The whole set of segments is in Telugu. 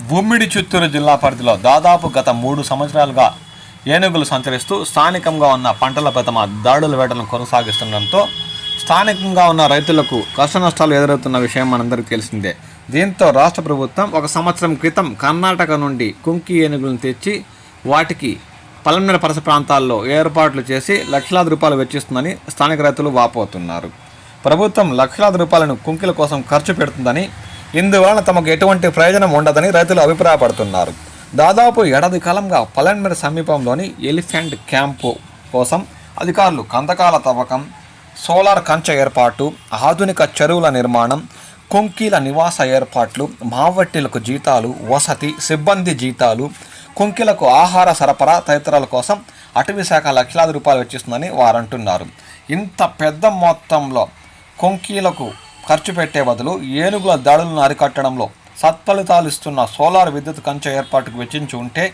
ఉమ్మిడి చిత్తూరు జిల్లా పరిధిలో దాదాపు గత మూడు సంవత్సరాలుగా ఏనుగులు సంచరిస్తూ స్థానికంగా ఉన్న పంటలపై తమ దాడుల వేటలను కొనసాగిస్తుండటంతో స్థానికంగా ఉన్న రైతులకు కష్ట నష్టాలు ఎదురవుతున్న విషయం మనందరికీ తెలిసిందే. దీంతో రాష్ట్ర ప్రభుత్వం ఒక సంవత్సరం క్రితం కర్ణాటక నుండి కుంకి ఏనుగులను తెచ్చి వాటికి పలమనేర పరస ప్రాంతాల్లో ఏర్పాట్లు చేసి లక్షలాది రూపాయలు వెచ్చిస్తుందని స్థానిక రైతులు వాపోతున్నారు. ప్రభుత్వం లక్షలాది రూపాయలను కుంకిల కోసం ఖర్చు పెడుతుందని ఇందువలన తమకు ఎటువంటి ప్రయోజనం ఉండదని రైతులు అభిప్రాయపడుతున్నారు. దాదాపు ఏడాది కాలంగా పలన్మెర సమీపంలోని ఎలిఫెంట్ క్యాంపు కోసం అధికారులు కందకాల తవ్వకం సోలార్ కంచె ఏర్పాటు ఆధునిక చెరువుల నిర్మాణం కుంకీల నివాస ఏర్పాట్లు మావట్టిలకు జీతాలు వసతి సిబ్బంది జీతాలు కుంకిలకు ఆహార సరఫరా తదితరాల కోసం అటవీ శాఖ లక్షలాది రూపాయలు వెచ్చిస్తుందని వారు అంటున్నారు ఇంత పెద్ద మొత్తంలో కొంకీలకు ఖర్చు పెట్టే బదులు ఏనుగుల దాడులను అరికట్టడంలో సత్ఫలితాలు ఇస్తున్న సోలార్ విద్యుత్ కంచె ఏర్పాటుకు వెచ్చించి ఉంటే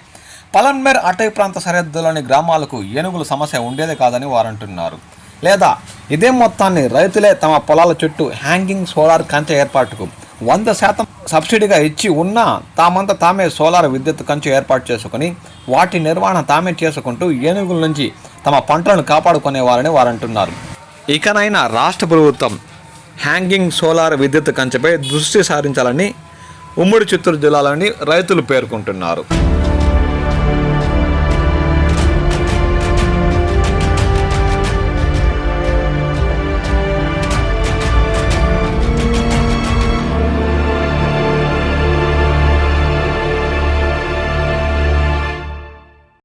పలన్మేర్ అటవీ ప్రాంత సరిహద్దులోని గ్రామాలకు ఏనుగుల సమస్య ఉండేదే కాదని వారంటున్నారు. లేదా ఇదే మొత్తాన్ని రైతులే తమ పొలాల చుట్టూ హ్యాంగింగ్ సోలార్ కంచె ఏర్పాటుకు వంద శాతం సబ్సిడీగా ఇచ్చి ఉన్నా తామంతా తామే సోలార్ విద్యుత్ కంచె ఏర్పాటు చేసుకుని వాటి నిర్వహణ తామే చేసుకుంటూ ఏనుగుల నుంచి తమ పంటలను కాపాడుకునేవారని వారంటున్నారు. ఇకనైనా రాష్ట్ర ప్రభుత్వం హ్యాంగింగ్ సోలార్ విద్యుత్ కంచెపై దృష్టి సారించాలని ఉమ్మడి చిత్తూరు జిల్లాలోని రైతులు పేర్కొంటున్నారు.